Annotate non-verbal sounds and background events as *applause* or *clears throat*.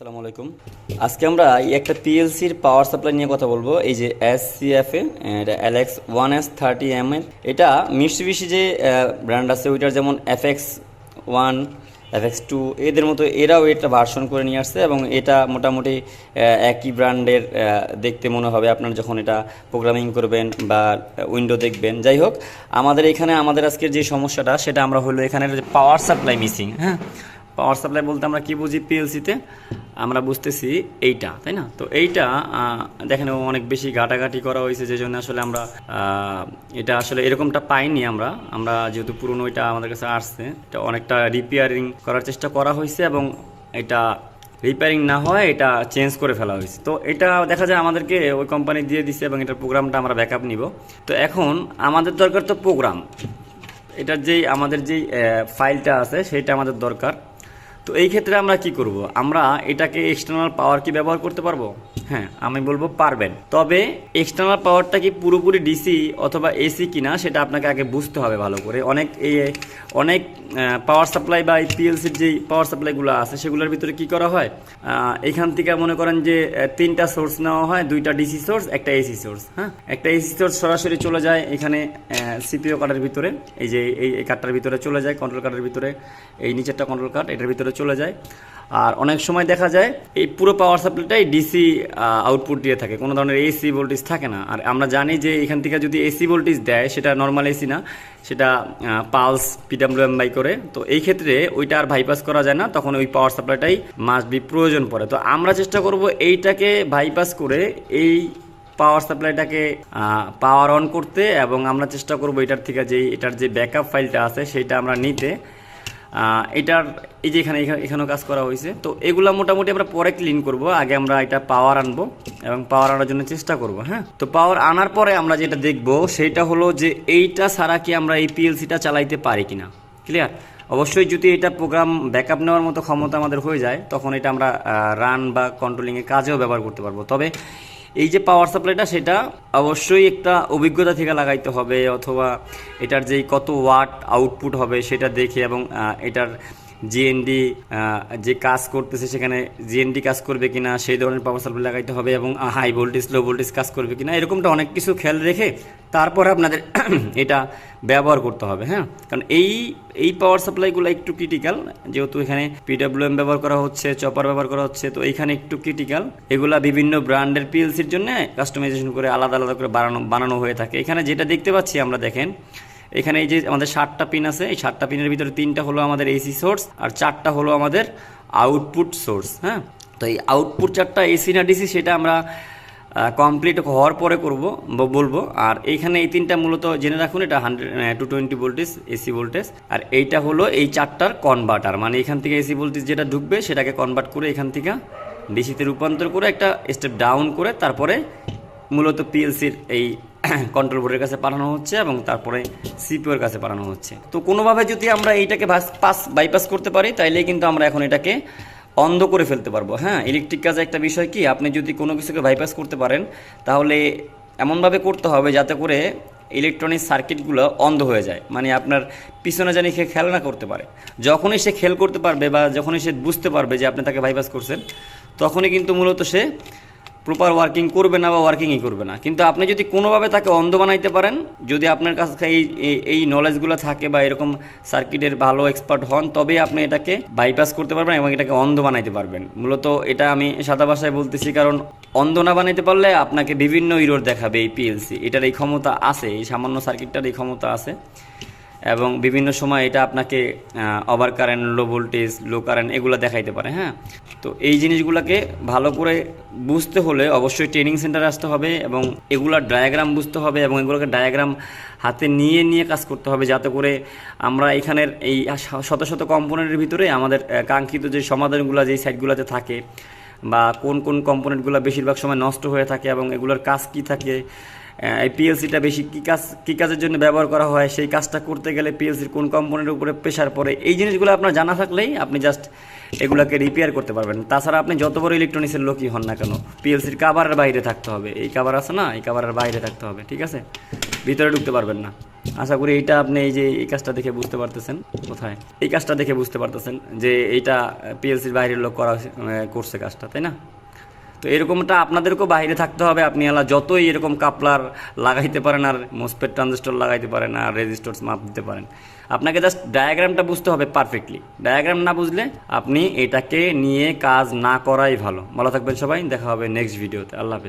আসসালামু আলাইকুম। আজকে আমরা একটা পিএলসির পাওয়ার সাপ্লাই নিয়ে কথা বলব। এই যে এস সি এফ এ এটা L X one S thirty M এর এটা মিশবিশি যে ব্র্যান্ড আছে, ওইটার যেমন F X one F X two এদের মতো এরাও এটা ভার্সন করে নিয়ে আসছে এবং এটা মোটামুটি একই ব্র্যান্ডের দেখতে মনে হবে আপনার যখন এটা প্রোগ্রামিং করবেন বা উইন্ডো দেখবেন। যাই হোক, আমাদের এখানে আমাদের আজকের যে সমস্যাটা, সেটা আমরা হলো এখানে পাওয়ার সাপ্লাই মিসিং হ্যাঁ? পাওয়ার সাপ্লাই বলতে আমরা কি বুঝি? পিএলসিতে আমরা বুঝতেছি এইটা, তাই না? তো এইটা দেখেন অনেক বেশি ঘাটাঘাটি করা হয়েছে, যে জন্য আসলে আমরা এটা আসলে এরকমটা পাইনি আমরা। আমরা যেহেতু পুরনো এটা আমাদের কাছে আসছে, এটা অনেকটা রিপেয়ারিং করার চেষ্টা করা হয়েছে এবং এটা রিপেয়ারিং না হয় এটা চেঞ্জ করে ফেলা হয়েছে। তো এটা দেখা যায় আমাদেরকে ওই কোম্পানি দিয়ে দিছে এবং এটার প্রোগ্রামটা আমরা ব্যাকআপ নিব। তো এখন আমাদের দরকার তো প্রোগ্রাম এটার যেই, আমাদের যেই ফাইলটা আছে সেটা আমাদের দরকার। তো এই ক্ষেত্রে আমরা কি করব? আমরা এটাকে এক্সটার্নাল পাওয়ার কি ব্যবহার করতে পারব? হ্যাঁ আমি বলব পারবেন। তবে এক্সটার্নাল পাওয়ারটা কি পুরোপুরি ডিসি অথবা এসি কিনা সেটা আপনাকে আগে বুঝতে হবে ভালো করে। অনেক অনেক পাওয়ার সাপ্লাই বা পিএলসির যেই পাওয়ার সাপ্লাইগুলো আছে, সেগুলোর ভিতরে কি করা হয়? এখান থেকে মনে করেন যে তিনটা সোর্স নেওয়া হয়, দুইটা ডিসি সোর্স একটা এসি সোর্স হ্যাঁ? একটা এসি সোর্স সরাসরি চলে যায় এখানে সিপিও কার্ডের ভিতরে, এই যে এই কার্ডটার ভিতরে চলে যায় কন্ট্রোল কার্ডের ভিতরে, এই নিচেরটা কন্ট্রোল কার্ড এটার ভিতরে চলে যায়। আর অনেক সময় দেখা যায় এই পুরো পাওয়ার সাপ্লাইটাই ডিসি আউটপুট দিয়ে থাকে। কোনো ধরনের এসি ভোল্টেজ থাকে না। আর আমরা জানি যে এখান থেকে যদি এসি ভোল্টেজ দেয়, সেটা নর্মাল এসি না, সেটা পালস পিডাব্লিউএম বাই করে। তো এই ক্ষেত্রে ওইটা আর বাইপাস করা যায় না। তখন ওই পাওয়ার সাপ্লাইটাই মাস্ট বি প্রয়োজন পড়ে। তো আমরা চেষ্টা করব এইটাকে বাইপাস করে এই পাওয়ার সাপ্লাইটাকে পাওয়ার অন করতে। এবং আমরা চেষ্টা করব এটার থেকে যে, এটার যে ব্যাকআপ ফাইলটা আছে, সেটা আমরা নিতে। এটার এই যে এখানে, এখানে- এখানেও কাজ করা হয়েছে। তো এগুলো মোটামুটি আমরা পরে ক্লিন করব। আগে আমরা এটা পাওয়ার আনব এবং পাওয়ার আনার জন্য চেষ্টা করব হ্যাঁ? তো পাওয়ার আনার পরে আমরা যেটা দেখব, সেটা হলো যে এইটা ছাড়া কি আমরা এই পিএলসিটা চালাইতে পারি কিনা? ক্লিয়ার অবশ্যই যদি এটা প্রোগ্রাম ব্যাকআপ নেওয়ার মতো ক্ষমতা আমাদের হয়ে যায়, তখন এটা আমরা রান বা কন্ট্রোলিংয়ের কাজেও ব্যবহার করতে পারব। তবে এই যে পাওয়ার সাপ্লাইটা সেটা অবশ্যই একটা অভিজ্ঞতা থেকে লাগাইতে হবে অথবা এটার যেই কত ওয়াট আউটপুট হবে সেটা দেখে এবং এটার জিএনডি যে কাজ করতেছে সেখানে জিএনডি কাজ করবে কিনা, সেই ধরনের পাওয়ার সাপ্লাই লাগাইতে হবে এবং হাই ভোল্টেজ লো ভোল্টেজ কাজ করবে কিনা, এরকমটা অনেক কিছু খেয়াল রেখে তারপরে আপনাদের *clears throat* এটা ব্যবহার করতে হবে হ্যাঁ? কারণ এই এই পাওয়ার সাপ্লাইগুলো একটু ক্রিটিক্যাল যেহেতু এখানে পিডাব্লিউএম ব্যবহার করা হচ্ছে চপার ব্যবহার করা হচ্ছে, তো এইখানে একটু ক্রিটিক্যাল এগুলা বিভিন্ন ব্র্যান্ডের পিএলসির জন্য কাস্টমাইজেশন করে আলাদা আলাদা করে বানানো বানানো হয়ে থাকে। এখানে যেটা দেখতে পাচ্ছি আমরা দেখেন এখানে এই যে আমাদের সাতটা পিন আছে, এই সাতটা পিনের ভিতরে তিনটা হলো আমাদের এসি সোর্স আর চারটা হলো আমাদের আউটপুট সোর্স হ্যাঁ? তো এই আউটপুট চারটা এসি না ডিসি সেটা আমরা কমপ্লিট হওয়ার পরে করব বলব। আর এইখানে এই তিনটা মূলত জেনে রাখুন, এটা hundred to twenty voltage AC voltage আর এইটা হলো এই চারটার কনভার্টার মানে এখান থেকে এসি ভোল্টেজ যেটা ঢুকবে, সেটাকে কনভার্ট করে এখান থেকে ডিসিতে রূপান্তর করে একটা স্টেপ ডাউন করে তারপরে মূলত পিএলসির এই *clears throat* কন্ট্রোল বোর্ডের কাছে পাঠানো হচ্ছে এবং তারপরে সিপিওর কাছে পাঠানো হচ্ছে। তো কোনোভাবে যদি আমরা এইটাকে পাস বাইপাস করতে পারি তাইলে কিন্তু আমরা এখন এটাকে অন্ধ করে ফেলতে পারব। হ্যাঁ ইলেকট্রিক কাজে একটা বিষয় কি, আপনি যদি কোনো কিছুকে বাইপাস করতে পারেন, তাহলে এমনভাবে করতে হবে যাতে করে ইলেকট্রনিক সার্কিটগুলো অন্ধ হয়ে যায়। মানে আপনার পিছনে জানি সে খেয়াল না করতে পারে। যখনই সে খেল করতে পারবে বা যখনই সে বুঝতে পারবে যে আপনি তাকে বাইপাস করছেন, তখনই কিন্তু মূলত সে প্রপার ওয়ার্কিং করবে না বা ওয়ার্কিংই করবে না। কিন্তু আপনি যদি কোনোভাবে তাকে অন্ধ বানাইতে পারেন, যদি আপনার কাছে এই, এই- নলেজগুলো থাকে বা এরকম সার্কিটের ভালো এক্সপার্ট হন তবে আপনি এটাকে বাইপাস করতে পারবেন এবং এটাকে অন্ধ বানাইতে পারবেন। মূলত এটা আমি সাদা ভাষায় বলতেছি, কারণ অন্ধ না বানাইতে পারলে আপনাকে বিভিন্ন ইরোর দেখাবে এই পিএলসি এটার এই ক্ষমতা আছে, এই সামান্য সার্কিটটার এই ক্ষমতা আছে। এবং বিভিন্ন সময় এটা আপনাকে over current low voltage low current এগুলো দেখাইতে পারে হ্যাঁ? তো এই জিনিসগুলোকে ভালো করে বুঝতে হলে অবশ্যই ট্রেনিং সেন্টারে আসতে হবে এবং এগুলার ডায়াগ্রাম বুঝতে হবে এবং এগুলোকে ডায়াগ্রাম হাতে নিয়ে নিয়ে কাজ করতে হবে যাতে করে আমরা এখানের এই শত শত কম্পোনেন্টের ভিতরে আমাদের কাঙ্ক্ষিত যে সমাধানগুলো যেই সাইটগুলোতে থাকে বা কোন কোন কম্পোনেন্টগুলো বেশিরভাগ সময় নষ্ট হয়ে থাকে এবং এগুলোর কাজ কি থাকে এই পিএলসিটা বেশি কী কাজ, কী কাজের জন্য ব্যবহার করা হয়, সেই কাজটা করতে গেলে পিএলসির কোন কম্পোনেন্টের উপরে প্রেশার পড়ে, এই জিনিসগুলো আপনার জানা থাকলেই আপনি জাস্ট এগুলোকে রিপেয়ার করতে পারবেন। তাছাড়া আপনি যত বড় ইলেকট্রনিক্সের লোকই হন না কেন পিএলসির কাভারের বাইরে থাকতে হবে। এই কাভার আছে না, এই কাভারের বাইরে থাকতে হবে, ঠিক আছে? ভিতরে ঢুকতে পারবেন না। আশা করি এইটা আপনি এই যে, এই কাজটা দেখে বুঝতে পারতেছেন, কোথায়? এই কাজটা দেখে বুঝতে পারতেছেন যে এইটা পিএলসির বাইরের লোক করা করছে কাজটা, তাই না? তো এরকমটা আপনাদেরকেও বাইরে থাকতে হবে। আপনি আলা যতই এরকম কাপলার লাগাইতে পারেন আর মোসপেট ট্রানজিস্টর লাগাইতে পারেন আর রেজিস্টর মাপ দিতে পারেন। আপনাকে জাস্ট ডায়াগ্রামটা বুঝতে হবে পারফেক্টলি ডায়াগ্রাম না বুঝলে আপনি এটাকে নিয়ে কাজ না করাই ভালো। ভালো থাকবেন সবাই, দেখা হবে নেক্সট ভিডিওতে আল্লাহ হাফেজ।